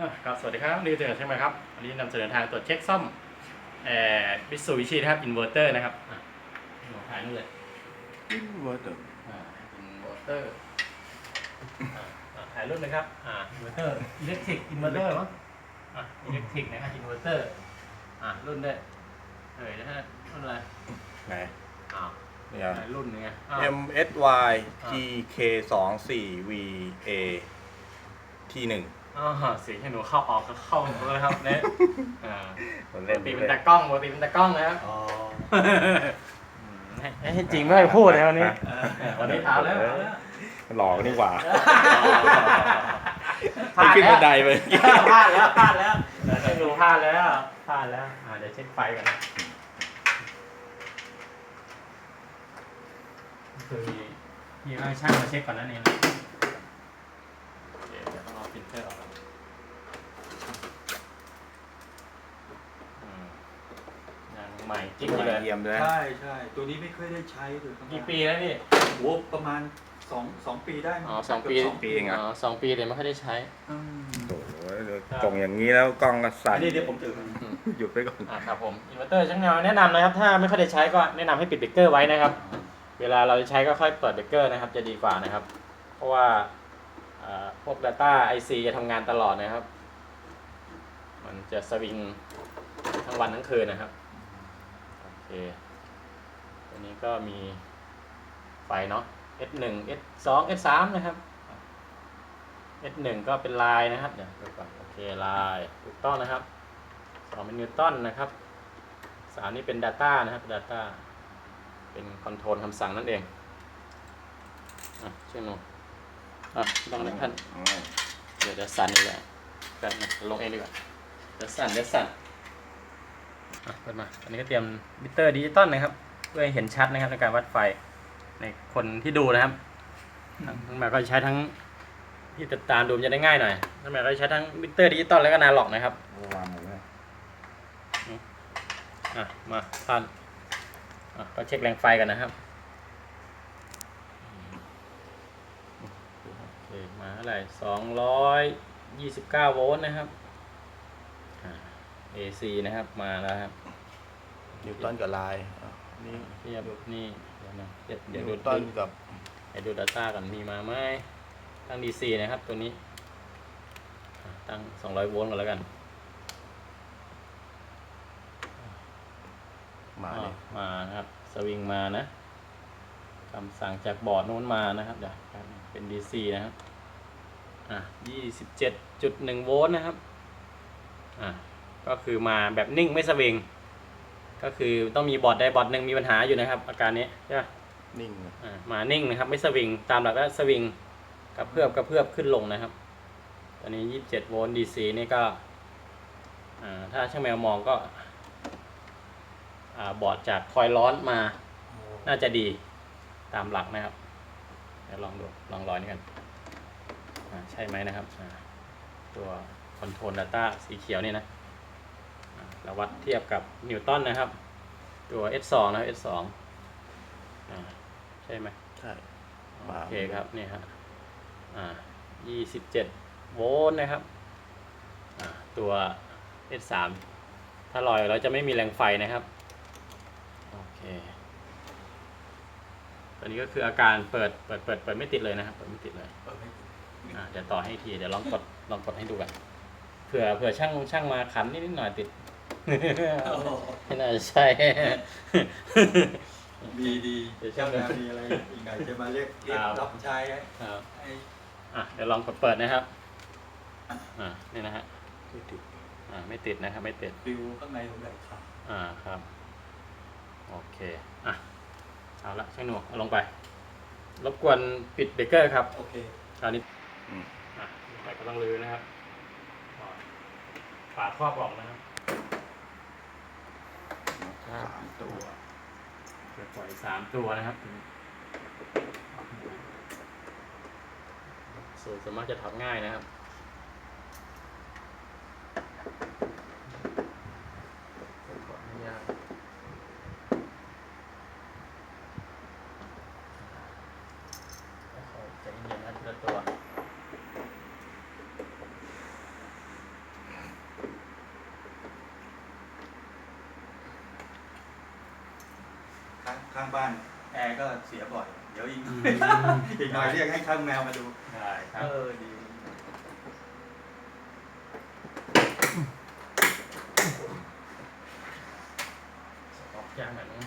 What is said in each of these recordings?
อะครับ สวัสดีครับนิวเตอร์ใช่ไหมครับ วันนี้นำเสนอทางตรวจเช็คซ่อมเอ่อบิสูวิชีนะครับอินเวอร์เตอร์นะครับอะหนูถ่ายนู่นเลยเวอร์เตอร์อ่าอินเวอร์เตอร์อะอะถ่ายรุ่นนะครับอ่าอินเวอร์เตอร์อิเล็กทริกอินเวอร์เตอร์มั้งอะอิเล็กทริกนะครับอินเวอร์เตอร์อะรุ่นได้วยเอ่ยนะฮะรุ่นอะไรไหนอ้าวเนี่ยไหนรุ่นไงอ้าว M S Y G K สองสี่ V A T หนึ่ง อ๋อเสียงให้หนูเข้าออกก็เข้าหมดเลยครับเนี่ยอ่าผมปเล่กนติเป็นตากล้องปกติเป็นตากล้องนะครับอ๋อให้ให้จริงไม่ให้พูดนะวันนี้วันนี้ถามแล้วหลอกนี่หว่าพลาดขึ้นแล้วบันไดไปพลาดแล้วพลาดแล้วให้ดูพลาดแล้วพลาดแล้วอ่าเดี๋ยวเช็คไฟกันนะคือมีมีให้ช่างมาเช็คก่อนนั่นเองนะเดี๋ยว จะต้องเอาพิมพ์เตอร์ออกก่อนอืมยังใหม่จริงเลยเยี่ยมด้วย ใช่ใช่ตัวนี้ไม่เคยได้ใช้เลยครับกี่ปีแล้วพี่โอ้โหประมาณสองสองปีได้มั้อ๋อสองปีเกืบสองปีปีเองอะอ๋อสองปีเลยไม่ค่อยได้ใช้ อืมโอ้โหกล่องอย่างนี้แล้วกล้องก็สั่นอันนี้เดี๋ยวผมถือหยุดไปก่อน อ่าครับผมอินเวอร์เตอร์ช่างแนวแนะนำนะครับ ถ้าไม่ค่อยได้ใช้ก็แนะนำให้ปิดเบรกเกอร์ไว้นะครับ เวลาเราจะใช้ก็ค่อยเปิดเบรกเกอร์นะครับ จะดีกว่านะครับ เพราะว่าอ่า พวก Data IC จะทำงานตลอดนะครับ มันจะสวิงทั้งวันทั้งคืนนะครับ โอเคตัวนี้ก็มีไฟเนาะ S1 S2 S3 นะครับ S1 ก็เป็นลายนะครับ เดี๋ยวดูก่อนโอเคลายถูกต้องนะครับสองเป็นนิวตันนะครับสามนี่เป็น Data นะครับ Data เป็นคอนโทรลคำสั่งนั่นเองอะเช่นนู อะต้องนะท่านอ๋อเดี๋ยวจะสั่นอีกแล้วกันนะลงเองดีกว่าเดี๋ยวสั่นเดี๋ยวสั่นอะเปิดมาอันนี้ก็เตรียมมิเตอร์ดิจิตอลนะครับ เพื่อให้เห็นชัดนะครับในการวัดไฟในคนที่ดูนะครับทั้งหมายก็ใช้ทั้งที่ติดตามดูมันจะได้ง่ายหน่อยทั้งหมายก็ใช้ทั้งมิเตอร์ดิจิตอลแล้วก็นาล็อกนะครับวางหมดเลยอะมาท่านอะก็เช็คแรงไฟกันนะครับโอ เคมาเท่าไหร่สองร้อยยี่สิบเก้าโวลต์นะครับอ่า AC นะครับมาแล้วครับนิวตันกับลายอะนี่เทียบนี่เดี๋ยวนะเดี๋ยวเดี๋ยวนิดูวตันกับเดี๋ยวดู Data กันมีมาไหมตั้ง DC นะครับตัวนี้อะตั้ง200โวลต์ก่อนแล้วกันมาอ๋อเนี่ยมานะครับสวิงมานะคำสั่งจากบอร์ดนู้นมานะครับเดี๋ยวแป๊บนึงเป็น DC นะครับ อะ27.1โวลต์นะครับ อะก็คือมาแบบนิ่งไม่สวิง ก็คือต้องมีบอร์ดใดบอร์ดหนึ่งมีปัญหาอยู่นะครับ อาการนี้ใช่ไหมนิ่งนะอะมานิ่งนะครับ ไม่สวิง ตามหลักแล้วสวิงกระเพื่อมกระเพื่อมขึ้นลงนะครับ ตอนนี้27โวลต์ DC นี่ก็ อ่าถ้าช่างแมวมองก็ อ่าบอร์ดจากคอยล์ร้อนมา น่าจะดีตามหลักนะครับเดี๋ยวลองดูลองรอยนี้กันอ่า ใช่ไหมนะครับอ่าตัวคอนโทรล Data สีเขียวนี่นะอ่าเราวัดเทียบกับนิวตันนะครับ ตัว S2 นะครับ S2 อ่าใช่ไหมใช่โอเคครับนี่ฮะอ่า27โวลต์นะครับอ่าตัว S3 ถ้าลอยเราจะไม่มีแรงไฟนะครับโอเคตอนนี้ก็คืออาการเปิดเปิดเปิดเปิดไม่ติดเลยนะครับ เปิดไม่ติดเลยเปิดให้ อ่าเดี๋ยวต่อให้อีกทีเดี๋ยวลองกดลองกดให้ดูกันเผื่อเผื่อช่างช่างมาขันนิดนิดหน่อยติด โอ้โหไม่น่าจะใช่ ดีดีเดี๋ยวเจ้าช่างหน้ามีอะไรอีกหน่อยจะมาเรียกเรียกครับรับใช้ให้ครับให้อะเดี๋ยวลองกดเปิดนะครับอ่านี่นะฮะไม่ติดอ่าไม่ติดนะครับไม่ติด ฟิวข้างในผมอยากทอ่าครับ โอเค อะ เอาละช่างหนวกเอาลงไป รบกวนปิดเบรกเกอร์ครับำโอเค คราวนี้ อืมอะใส่กำลังลือนะครับอ่าฝาครอบออกนะครับสามตัวเปิดปล่อยสามตัวนะครับสูตรสามารถจะทำง่ายนะครับ ขออนุญาตค่อยๆใจเย็นๆนะทีละตัว ข้างบ้านแอร์ก็เสียบ่อย เดี๋ยวอีกอืมอีกหน่อยเรียกให้ข้างแมวมาดูได้ครับเออดีออกยางแบบนี้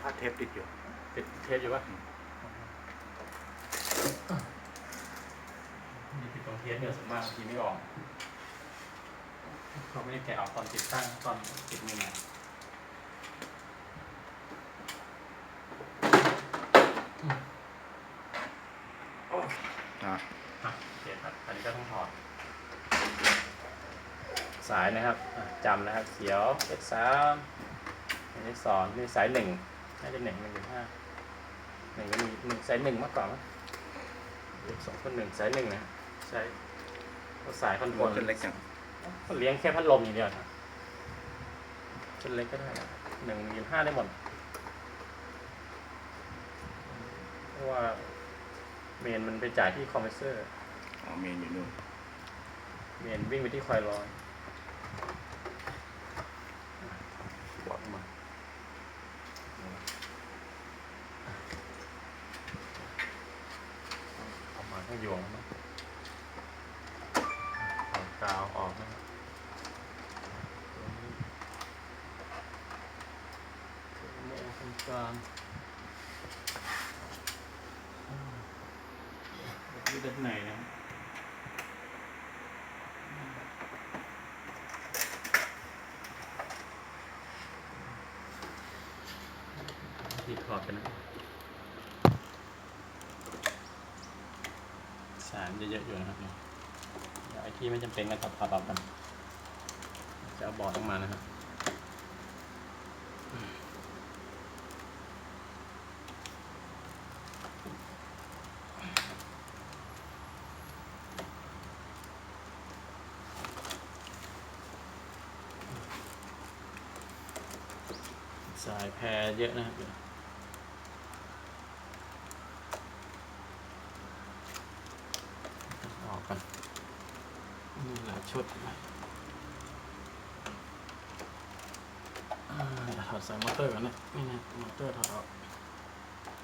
ผ้าเทปติดอยู่ติดเทปอยู่ปะนี่ติดตรงเทปเนี่ยส่วนมากบางทีไม่ออก เขาไม่ได้แกะออกตอนติดตั้งตอนติดมือใหม่อะอะโอเคครับอันนี้ก็ต้องถอด สายนะครับอะจำนะครับ เขียวเลขสามเลขสองนี่สายหนึ่งน่าจะหนึ่งหนึ่งจุดห้าหนึ่งก็มีหนึ่งสายหนึ่งมาก่อนมั้งเลขสองคนหนึ่งสายหนึ่งนะใช้ก็สายคอนโทรหัวลขึ้นเล็กจังก็ เลี้ยงแค่พัดลมอย่างเดียวนะชุดเล็กก็ได้นะหนึ่งจุดห้าได้หมดเพราะว่าเมนมันไปจ่ายที่คอมเพรสเซอร์อ๋อเมนอยู่นู่นเมนวิ่งไปที่คอยลอยบอดมาเอามาให้ยวงนะเอากาวออกนะครับตัวนี้ตัว นี้ทำการดูด้านในนะครับที่ถอดกันนะสารเยอะอยู่นะครับเนี่ยเดี๋ยวไอ้ที่ไม่จำเป็นก็ถอดถอดออกกันจะเอาบอร์ดออกมานะครับ สายแพรเยอะนะครับเดี๋ยวออกกันนี่หลายชุดอ่าเดี๋ยวถอดสายมอเตอร์ก่อนนะนี่นะมอเตอร์ถอดออก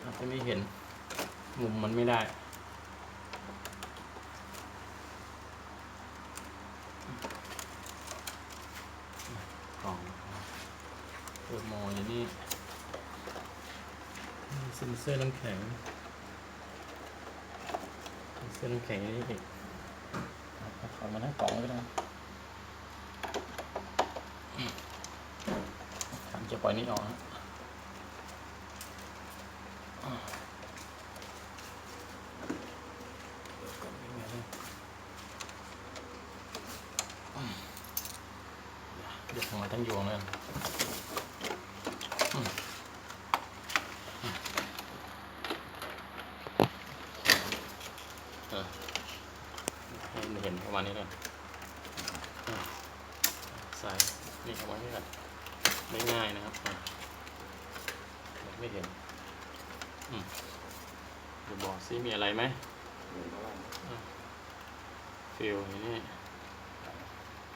เราจะไม่เห็นมุมมันไม่ได้ กล่อง เทอร์โมอย่างนี้มีเซนเซอร์น้ำแข็งเซนเซอร์น้ำแข็งอย่างนี้อีกเอาถอมาทั้งกล่องเลยก็ได้ขันจะปล่อยนี่ออกนะกดยังไงเนี่ยเดี๋ยวทำมาทั้งยวงเลยอืมอืม เออให้มันเห็นประมาณนี้เลยอืมใส่นี่เอาไว้ให้กันไม่ง่ายนะครับอะไม่เห็นอืมเดี๋ยวบอกซิมีอะไรไหมฟิวอย่างนี่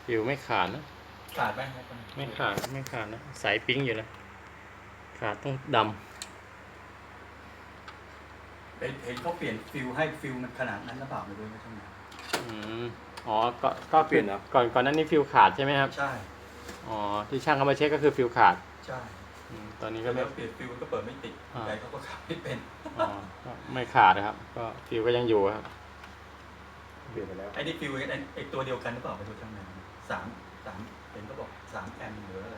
ฟิวไม่ขาดนะขาดไหมไม่ขาดไม่ขาดนะ สายปิ้งอยู่เลยขาดต้องดเห็น เห็นเขาเปลี่ยนฟิลให้ฟิลมันขนาดนั้นหรือเปล่าไม่รู้ไม่ใช่ไหมำอืมอ๋อก็ก็คือก่อนก่อนหนั้นนี่ฟิวขาดใช่ไหมครับ ใช่อ๋อ ที่ช่างเขามาเช็คก็คือฟิวขาดใช่อืมตอนนี้ก็ก็แล้ไม่วเปลี่ยนฟิลก็เปิดไม่ติดอ่าใหญ่เขาก็ขับไม่เป็นอ๋อก็ไม่ขาดนะครับ ก็ฟิวก็ยังอยู่ครับ เปลี่ยนไปแล้วไอ้นี่ฟิลไอ้ไอ้ตัวเดียวกันหรือเปล่าไปดูข้างในสามสามเห็นเขาบอกสามแอมป์หรืออะไร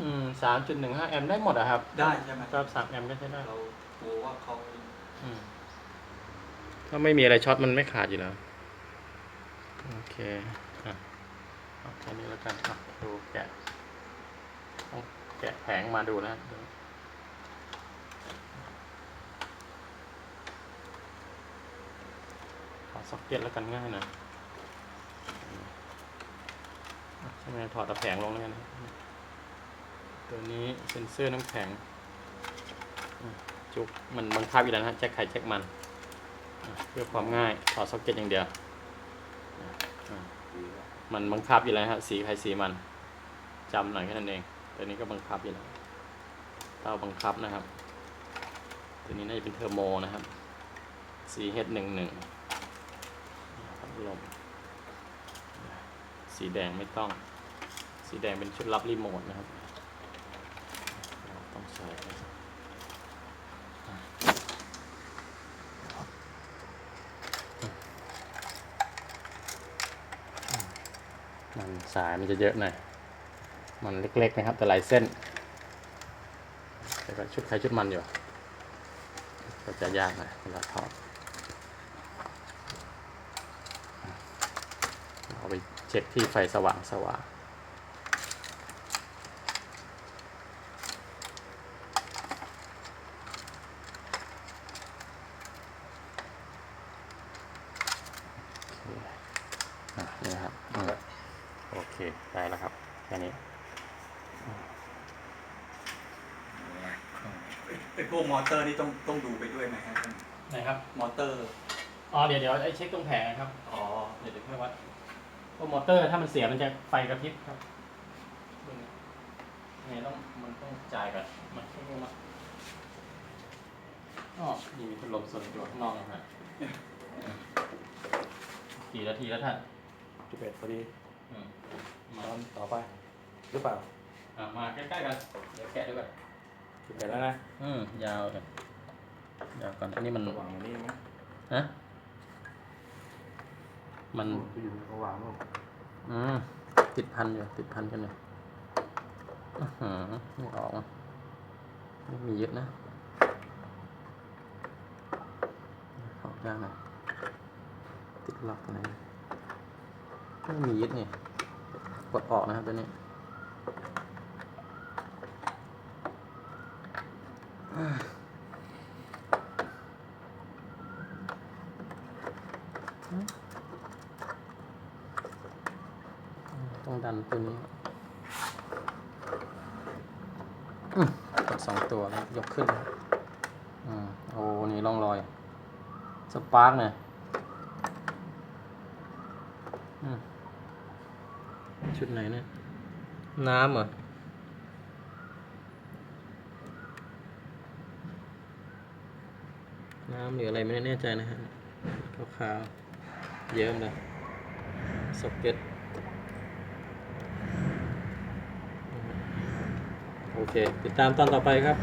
อืมสามจุดหนึ่งห้าแอมป์ได้หมดอะครับได้ใช่ไหมครับสามแอมป์ก็ใช้ได้เรากลัวว่าเขาอืม ถ้าไม่มีอะไรช็อตมันไม่ขาดอยู่แล้ว โอเคอะเอาแค่นี้แล้วกันอะดูแกะต้องแกะแผงมาดูนะดูขอซ็อกเก็ตแล้วกันง่ายหน่อยอะใช่ไหมถอดตะแผงลงแล้วกันะตัวนี้เซ็นเซอร์น้ำแข็ง จุกมันบังคับอีกแล้วนะแจ็คไข่แจ็คมัน เพื่อความง่ายถอดซ็อกเก็ตอย่างเดียว มันบังคับอยู่แล้วฮะสีใครสีมันจำหน่อยแค่นั้นเองตัวนี้ก็บังคับอยู่แล้วเตาบังคับนะครับ ตัวนี้น่าจะเป็นเทอร์โมนะครับ CH11 พัดลมสีแดงไม่ต้อง สีแดงเป็นชุดรับรีโมทนะครับ ต้องใส่ มันสายมันจะเยอะหน่อย มันเล็กๆนะครับ แต่หลายเส้น แต่ก็ชุดใครชุดมันอยู่ ก็จะยากหน่อยเวลาทอดเอาไปเช็คที่ไฟสว่างสว่างโอเคอะนี่นะครับอืมโอเค ได้แล้วครับแค่นี้ไอ้พวกมอเตอร์นี่ต้องต้องดูไปด้วยไหมครับนะครับ มอเตอร์ อ๋อ เดี๋ยวเดี๋ยวไอ้เช็คตรงแผงนะครับ อ๋อ เดี๋ยวเดี๋ยวค่อยวัดพวกมอเตอร์ถ้ามันเสียมันจะไฟกระพริบครับนี่ต้องมันต้องจ่ายก่อนมันต้องลงมาอ๋อนี่มีพัดลมส่วนตัวข้างนอกนะฮะกี่นาทีแล้วท่านจุดเอ็ดพอดีอืมมา ตอนต่อไป หรือเปล่าอะมาใกล้ๆกัน เดี๋ยวแกะด้วยกันจุดเอ็ดแล้วนะอืมยาวกันยาวก่อนอันนี้มันระหว่างอันนี้ไหมฮะมันไปอยู่ระหว่างนู่นอืมติดพันอยู่ติดพันกันอยู่อื้อหือไม่ออกอะไม่มียึดนะออกยากหนะติดล็อกตรงไหนไม่มียึดนี่ กดออกนะครับตัวนี้ต้องดันตัวนี้กดสองตัวแล้วยกขึ้นอืมโอ้นี่ร่องรอย สปาร์กเนี่ยอืม ชุดไหนเนี่ย น้ำเหรอน้ำหรืออะไรไม่แน่ใจนะฮะขาวๆเยิ้มเลยสเก็ตโอเค ติดตามตอนต่อไปครับ